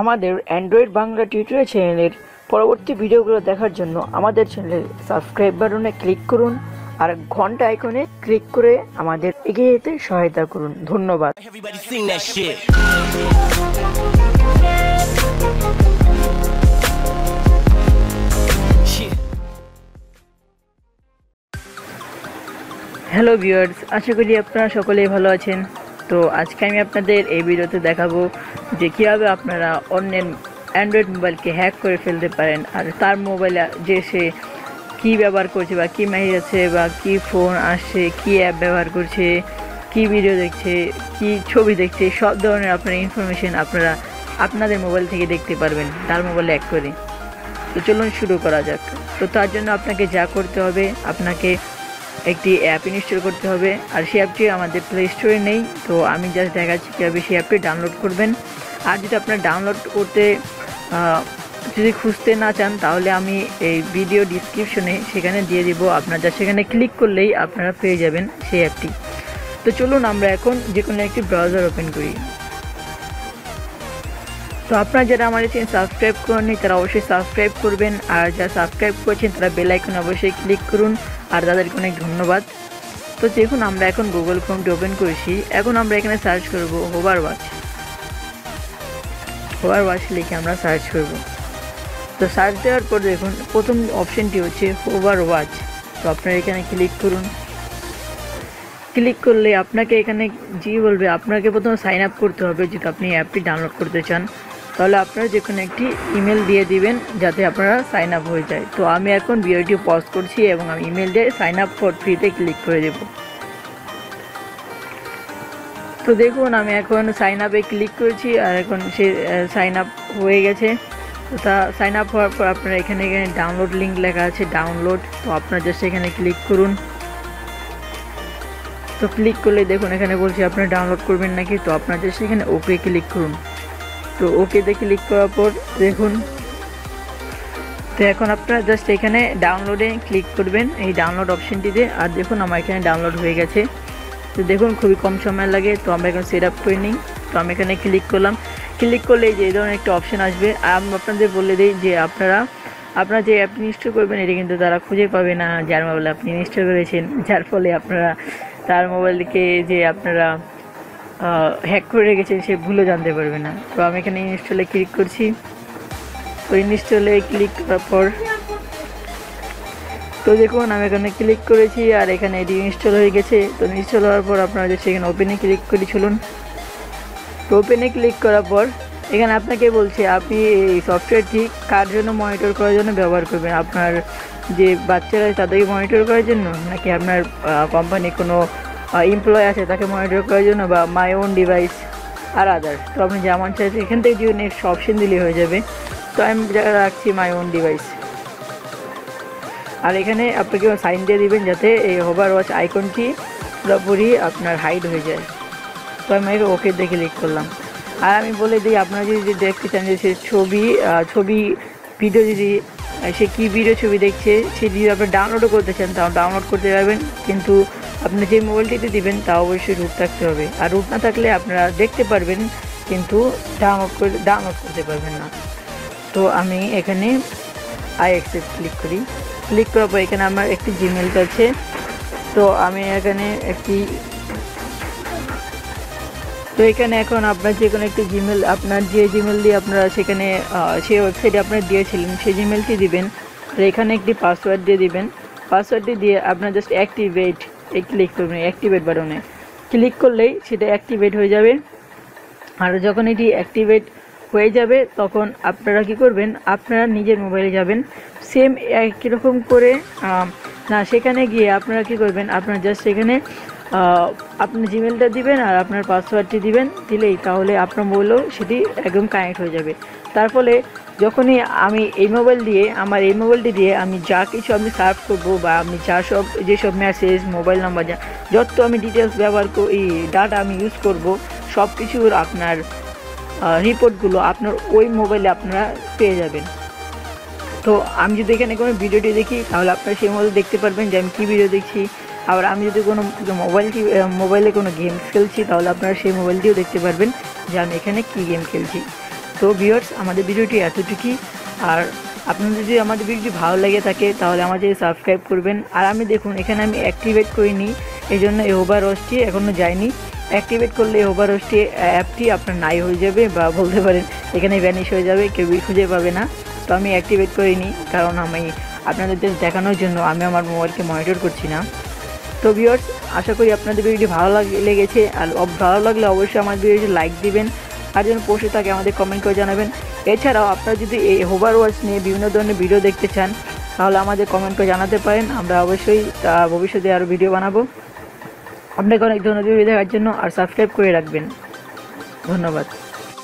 আমাদের Android Bangla tutorial চ্যানেলের পরবর্তী ভিডিওগুলো দেখার জন্য আমাদের চ্যানেলের সাবস্ক্রাইব বাটনে ক্লিক করুন আর ঘণ্টা আইকনে ক্লিক করে আমাদের এগিয়ে যেতে সহায়তা করুন। ধন্যবাদ. হ্যালো ভিউয়ার্স আশা করি আপনারা সকলেই ভালো আছেন। তো আজকে আমি আপনাদের এই ভিডিওতে দেখাবো যে কীভাবে আপনারা অন্যের অ্যান্ড্রয়েড মোবাইলকে হ্যাক করে ফেলতে পারেন আর তার মোবাইলে যে সে কী ব্যবহার করছে বা কী মেসেজ আছে বা কী ফোন আসছে, কী অ্যাপ ব্যবহার করছে, কী ভিডিও দেখছে, কী ছবি দেখছে, সব ধরনের আপনার ইনফরমেশন আপনারা আপনাদের মোবাইল থেকে দেখতে পারবেন তার মোবাইলে এক করে। তো চলুন শুরু করা যাক। তো তার জন্য আপনাকে যা করতে হবে, আপনাকে একটি অ্যাপ ইনস্টল করতে হবে। আর সেই অ্যাপটি আমাদের প্লে স্টোরে নেই, তো আমি জাস্ট দেখাচ্ছি কীভাবে সেই অ্যাপটি ডাউনলোড করবেন। আর যদি আপনার ডাউনলোড করতে যদি খুঁজতে না চান, তাহলে আমি এই ভিডিও ডিসক্রিপশনে সেখানে দিয়ে দিব। আপনারা যা সেখানে ক্লিক করলেই আপনারা পেয়ে যাবেন সেই অ্যাপটি তো চলুন আমরা এখন যে কোনো একটি ব্রাউজার ওপেন করি। তো আপনারা যারা আমাদের চ্যানেল সাবস্ক্রাইব করেননি, তারা অবশ্যই সাবস্ক্রাইব করবেন। আর যারা সাবস্ক্রাইব করেছেন, তারা বেল আইকন অবশ্যই ক্লিক করুন। আর তাদেরকে অনেক ধন্যবাদ। তো দেখুন, আমরা এখন গুগল ক্রোমটি ওপেন করেছি। এখন আমরা এখানে সার্চ করব হোভার ওয়াচ হোভার ওয়াচ লিখে আমরা সার্চ করব। তো সার্চ দেওয়ার পর দেখুন, প্রথম অপশনটি হচ্ছে হোভার ওয়াচ তো আপনারা এখানে ক্লিক করুন। ক্লিক করলে আপনাকে এখানে জি বলবে, আপনাকে প্রথমে সাইন আপ করতে হবে যদি আপনি অ্যাপটি ডাউনলোড করতে চান। তাহলে আপনারা যে কোনো একটি ইমেল দিয়ে দিবেন যাতে আপনারা সাইন আপ হয়ে যায়। তো আমি এখন ভিডিওটি পজ করছি এবং আমি ইমেল দিয়ে সাইন আপ ফর ফ্রিতে ক্লিক করে দেব। তো দেখুন, আমি এখন সাইন আপে ক্লিক করেছি আর এখন সে সাইন আপ হয়ে গেছে। তো তা সাইন আপ হওয়ার পর আপনারা এখানে এখানে ডাউনলোড লিঙ্ক লেখা আছে ডাউনলোড তো আপনারা জাস্ট এখানে ক্লিক করুন। তো ক্লিক করলে দেখুন, এখানে বলছি আপনারা ডাউনলোড করবেন নাকি? তো আপনারা জাস্ট এখানে ওকে ক্লিক করুন। তো ওকেতে ক্লিক করার পর দেখুন। তো এখন আপনারা জাস্ট এখানে ডাউনলোডে ক্লিক করবেন এই ডাউনলোড অপশনটিতে আর দেখুন আমার এখানে ডাউনলোড হয়ে গেছে। তো দেখুন খুবই কম সময় লাগে, তো আমরা এখন সেট আপ করে নিই। তো আমি এখানে ক্লিক করলাম। ক্লিক করলে যে এই ধরনের একটা অপশন আসবে। আমি আপনাদের বলে দিই যে আপনারা আপনারা যে অ্যাপ ইনস্টল করবেন, এটা কিন্তু তারা খুঁজে পাবে না, যার মোবাইল আপনি ইনস্টল করেছেন। যার ফলে আপনারা তার মোবাইলকে যে আপনারা হ্যাক করে রেখেছেন সে ভুলে জানতে পারবে না। তো আমি এখানে ইনস্টলে ক্লিক করছি। তো ইনস্টলে ক্লিক করার পর, তো দেখুন, আমি এখানে ক্লিক করেছি আর এখানে এটি ইনস্টল হয়ে গেছে। তো ইনস্টল হওয়ার পর আপনারা যে সেখানে ওপেনে ক্লিক করে চলুন। তো ওপেনে ক্লিক করার পর, এখানে আপনাকে বলছে, আপনি এই সফটওয়্যারটি কার জন্য মনিটর করার জন্য ব্যবহার করবেন? আপনার যে বাচ্চারা তাদেরকে মনিটর করার জন্য? নাকি আপনার কোম্পানির কোনো এমপ্লয় আছে, তাকে মনিটর করার জন্য বা মাই ওন ডিভাইস আর আদার তো আপনি যেমন চাইছেন এখান থেকে যদি নেক্সট অপশন দিলে হয়ে যাবে। তো আমি রাখছি মাই ওন ডিভাইস আর এখানে আপনাকে সাইন দিয়ে দিবেন যাতে এই হোভার ওয়াচ আইকনটি পুরোপুরি আপনার হাইড হয়ে যায়। তো আমি ওকে দেখে ক্লিক করলাম। আর আমি বলে দিই, আপনারা যদি দেখতে চান যে সে ছবি ছবি ভিডিও যদি, সে কী ভিডিও ছবি দেখছে, সে যদি আপনি ডাউনলোডও করতে চান তাও ডাউনলোড করতে পারবেন। কিন্তু আপনি যে মোবাইলটিতে দিবেন, তা অবশ্যই রুট থাকতে হবে। আর রুট না থাকলে আপনারা দেখতে পারবেন, কিন্তু ডাউনলোড করে ডাউনলোড করতে পারবেন না। তো আমি এখানে আই অ্যাক্সেপ্ট ক্লিক করি। ক্লিক করার পর এখানে আমার একটি জিমেল আছে। তো আমি এখানে একটি, তো এখানে এখন আপনার যে কোনো একটি জিমেল আপনার যে জিমেল দিয়ে আপনারা সেখানে সেই ওয়েবসাইটে আপনারা দিয়েছিলেন, সেই জিমেলটি দিবেন। তো এখানে একটি পাসওয়ার্ড দিয়ে দিবেন। পাসওয়ার্ডটি দিয়ে আপনার জাস্ট অ্যাক্টিভেট ক্লিক করবেন অ্যাক্টিভেট বাটনে ক্লিক করলেই সেটা অ্যাক্টিভেট হয়ে যাবে। আর যখন এটি অ্যাক্টিভেট হয়ে যাবে, তখন আপনারা কি করবেন, আপনারা নিজের মোবাইলে যাবেন। সেম একই রকম করে না, সেখানে গিয়ে আপনারা কি করবেন, আপনারা জাস্ট সেখানে আহ, আপনার জিমেলটা দিবেন আর আপনার পাসওয়ার্ডটি দিবেন দিলেই তাহলে আপনার মোবাইলও সেটি একদম কানেক্ট হয়ে যাবে। তার ফলে যখনই আমি এই মোবাইল দিয়ে আমার এই মোবাইলটি দিয়ে আমি যা কিছু আমি সার্চ করব বা আমি যা সব যেসব মেসেজ মোবাইল নাম্বার যা যত আমি ডিটেলস ব্যবহার করি ডাটা আমি ইউজ করব সব কিছুর আপনার রিপোর্টগুলো আপনার ওই মোবাইলে আপনারা পেয়ে যাবেন। তো আমি যদি এখানে কোনো ভিডিওটি দেখি তাহলে আপনারা সেই মতো দেখতে পারবেন যে আমি কী ভিডিও দেখছি আবার আমি যদি কোনো মোবাইলটি মোবাইলে কোনো গেম খেলছি, তাহলে আপনারা সেই মোবাইলটিও দেখতে পারবেন যে আমি এখানে কী গেম খেলছি। তো ভিউয়ার্স আমাদের ভিডিওটি এতটুকুই। আর আপনাদের যদি আমাদের ভিডিওটি ভালো লেগে থাকে, তাহলে আমাদের সাবস্ক্রাইব করবেন। আর আমি দেখুন, এখানে আমি অ্যাক্টিভেট করিনি এই জন্য এই ওভার রসটি এখনও যায়নি। অ্যাক্টিভেট করলে এই ওভার রসটি অ্যাপটি আপনার নাই হয়ে যাবে বা বলতে পারেন এখানে ভ্যানিশ হয়ে যাবে, কেউ খুঁজে পাবে না। তো আমি অ্যাক্টিভেট করিনি, কারণ আমি আপনাদের দেখানোর জন্য আমি আমার মোবাইলকে মনিটর করছি না। তো ভিউয়ার্স আশা করি আপনাদের ভিডিওটি ভালো লাগ- লেগেছে। আর ভালো লাগলে অবশ্যই আমার ভিডিওটি লাইক দিবেন। আর যেন পৌঁছে থাকে আমাদের কমেন্ট করে জানাবেন। এছাড়াও আপনারা যদি এই হোভার ওয়াচ নিয়ে বিভিন্ন ধরনের ভিডিও দেখতে চান, তাহলে আমাদের কমেন্ট করে জানাতে পারেন। আমরা অবশ্যই তা ভবিষ্যতে আরও ভিডিও বানাবো। আপনাকে অনেক ধন্যবাদ ভিডিও দেখার জন্য। আর সাবস্ক্রাইব করে রাখবেন। ধন্যবাদ।